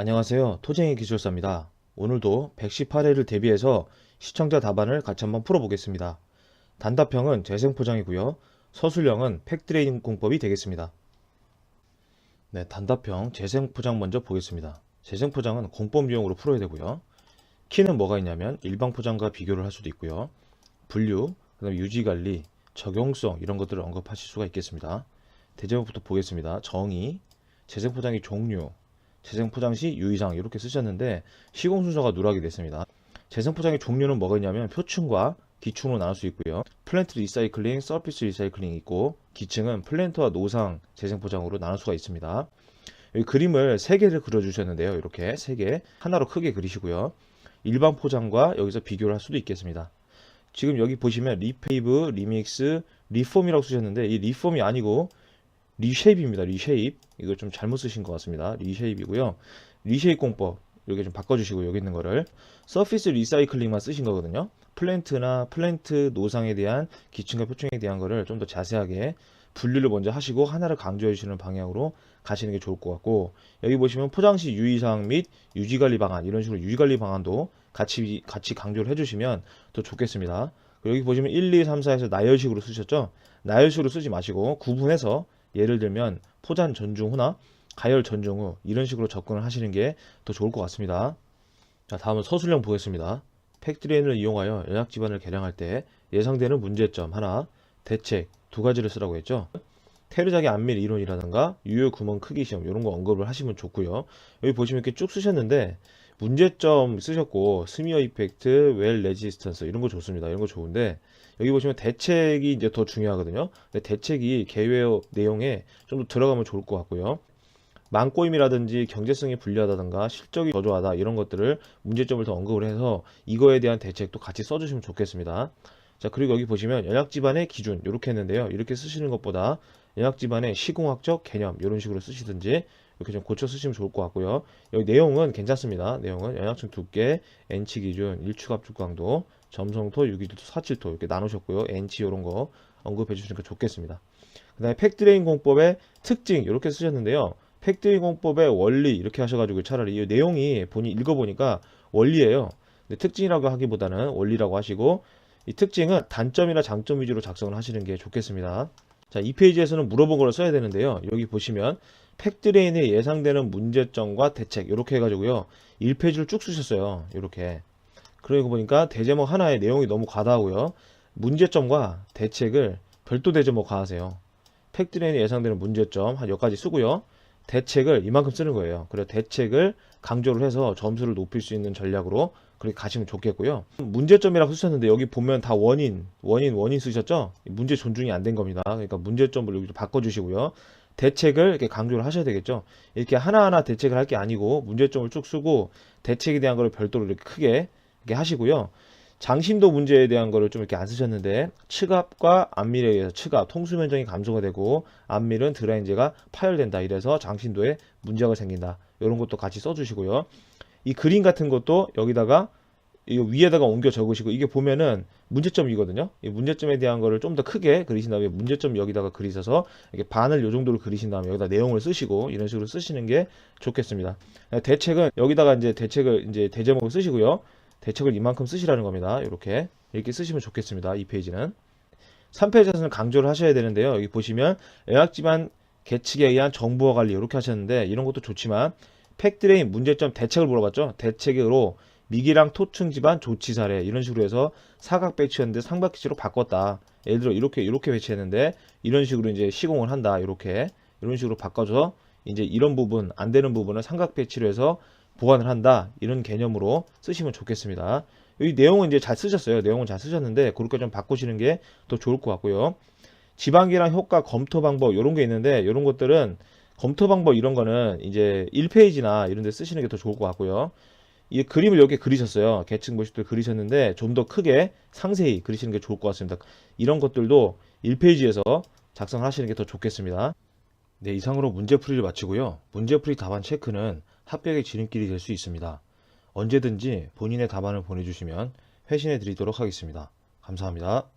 안녕하세요. 토쟁이 기술사입니다. 오늘도 118회를 대비해서 시청자 답안을 같이 한번 풀어보겠습니다. 단답형은 재생포장이고요. 서술형은 팩트레이닝 공법이 되겠습니다. 네, 단답형 재생포장 먼저 보겠습니다. 재생포장은 공법 유형으로 풀어야 되고요. 키는 뭐가 있냐면 일반 포장과 비교를 할 수도 있고요. 분류, 그다음 유지관리, 적용성 이런 것들을 언급하실 수가 있겠습니다. 대제목부터 보겠습니다. 정의, 재생포장의 종류, 재생 포장 시 유의사항 이렇게 쓰셨는데 시공 순서가 누락이 됐습니다. 재생 포장의 종류는 뭐가 있냐면 표층과 기충으로 나눌 수 있고요. 플랜트 리사이클링, 서피스 리사이클링이 있고 기층은 플랜트와 노상 재생 포장으로 나눌 수가 있습니다. 여기 그림을 세 개를 그려주셨는데요. 이렇게 세개 하나로 크게 그리시고요. 일반 포장과 여기서 비교를 할 수도 있겠습니다. 지금 여기 보시면 리페이브, 리믹스, 리폼이라고 쓰셨는데 이 리폼이 아니고 리쉐입입니다. 리쉐입. 이거 좀 잘못 쓰신 것 같습니다. 리쉐입이고요. 리쉐입 공법. 여기 좀 바꿔주시고 여기 있는 거를 서피스 리사이클링만 쓰신 거거든요. 플랜트나 플랜트 노상에 대한 기층과 표층에 대한 거를 좀 더 자세하게 분류를 먼저 하시고 하나를 강조해 주시는 방향으로 가시는 게 좋을 것 같고 여기 보시면 포장시 유의사항 및 유지관리 방안 이런 식으로 유지관리 방안도 같이 같이 강조를 해주시면 더 좋겠습니다. 여기 보시면 1, 2, 3, 4에서 나열식으로 쓰셨죠? 나열식으로 쓰지 마시고 구분해서 예를 들면 포장 전중 후나 가열 전중 후 이런 식으로 접근을 하시는 게 더 좋을 것 같습니다. 자, 다음은 서술형 보겠습니다. 팩트레인을 이용하여 연약 지반을 개량할 때 예상되는 문제점 하나, 대책 두 가지를 쓰라고 했죠. 테르작의 안밀 이론이라든가 유효 구멍 크기 시험 이런 거 언급을 하시면 좋고요. 여기 보시면 이렇게 쭉 쓰셨는데 문제점 쓰셨고 스미어 이펙트, 웰 레지스턴스 이런 거 좋습니다. 이런 거 좋은데 여기 보시면 대책이 이제 더 중요하거든요. 근데 대책이 개회 내용에 좀 더 들어가면 좋을 것 같고요. 망꼬임이라든지 경제성이 불리하다든가 실적이 저조하다 이런 것들을 문제점을 더 언급을 해서 이거에 대한 대책도 같이 써주시면 좋겠습니다. 자 그리고 여기 보시면 연약 지반의 기준 이렇게 했는데요. 이렇게 쓰시는 것보다 연약 지반의 시공학적 개념 이런 식으로 쓰시든지 이렇게 좀 고쳐 쓰시면 좋을 것 같고요. 여기 내용은 괜찮습니다. 내용은 연약층 두께, N치 기준, 일축 압축 강도, 점성토, 유기질토, 사칠토 이렇게 나누셨고요. N치 이런 거 언급해 주시니까 좋겠습니다. 그 다음에 팩트레인 공법의 특징 이렇게 쓰셨는데요. 팩트레인 공법의 원리 이렇게 하셔가지고 차라리 이 내용이 본인 읽어보니까 원리예요. 근데 특징이라고 하기보다는 원리라고 하시고 이 특징은 단점이나 장점 위주로 작성을 하시는 게 좋겠습니다. 자, 이 페이지에서는 물어본 걸 써야 되는데요. 여기 보시면 팩트레인의 예상되는 문제점과 대책 이렇게 해가지고요. 1페이지를 쭉 쓰셨어요. 이렇게. 그러고 보니까 대제목 하나에 내용이 너무 과다하고요. 문제점과 대책을 별도 대제목 가하세요. 팩트레인에 예상되는 문제점 한 여기까지 쓰고요. 대책을 이만큼 쓰는 거예요. 그래서 대책을 강조를 해서 점수를 높일 수 있는 전략으로 그렇게 가시면 좋겠고요. 문제점이라고 쓰셨는데 여기 보면 다 원인, 원인, 원인 쓰셨죠? 문제 존중이 안 된 겁니다. 그러니까 문제점을 여기 바꿔주시고요. 대책을 이렇게 강조를 하셔야 되겠죠. 이렇게 하나하나 대책을 할 게 아니고 문제점을 쭉 쓰고 대책에 대한 거를 별도로 이렇게 크게 이렇게 하시고요. 장신도 문제에 대한 거를 좀 이렇게 안 쓰셨는데 측압과 안밀에 의해서 측압, 통수 면적이 감소가 되고 안밀은 드라인제가 파열된다. 이래서 장신도에 문제가 생긴다. 이런 것도 같이 써주시고요. 이 그림 같은 것도 여기다가 이 위에다가 옮겨 적으시고 이게 보면은 문제점이거든요. 이 문제점에 대한 거를 좀 더 크게 그리신 다음에 문제점 여기다가 그리셔서 이렇게 반을 요 정도로 그리신 다음에 여기다 내용을 쓰시고 이런 식으로 쓰시는 게 좋겠습니다. 대책은 여기다가 이제 대책을 이제 대제목을 쓰시고요. 대책을 이만큼 쓰시라는 겁니다. 이렇게 이렇게 쓰시면 좋겠습니다. 이 페이지는 3페이지에서는 강조를 하셔야 되는데요. 여기 보시면 연약지반 계측에 의한 정보화 관리 이렇게 하셨는데 이런 것도 좋지만 팩트레인 문제점 대책을 물어봤죠. 대책으로 미기랑 토층 집안 조치 사례 이런 식으로 해서 사각 배치였는데 삼각지로 바꿨다. 예를 들어 이렇게 이렇게 배치했는데 이런 식으로 이제 시공을 한다. 이렇게 이런 식으로 바꿔서 이제 이런 부분 안 되는 부분을 삼각 배치로 해서 보완을 한다. 이런 개념으로 쓰시면 좋겠습니다. 이 내용은 이제 잘 쓰셨어요. 내용은 잘 쓰셨는데 그렇게 좀 바꾸시는 게 더 좋을 것 같고요. 지방기랑 효과 검토 방법 이런 게 있는데 이런 것들은 검토 방법 이런 거는 이제 1페이지나 이런 데 쓰시는 게 더 좋을 것 같고요. 이 그림을 이렇게 그리셨어요. 계층 모식들 그리셨는데 좀 더 크게 상세히 그리시는 게 좋을 것 같습니다. 이런 것들도 1페이지에서 작성을 하시는 게 더 좋겠습니다. 네, 이상으로 문제풀이를 마치고요. 문제풀이 답안 체크는 합격의 지름길이 될 수 있습니다. 언제든지 본인의 답안을 보내주시면 회신해 드리도록 하겠습니다. 감사합니다.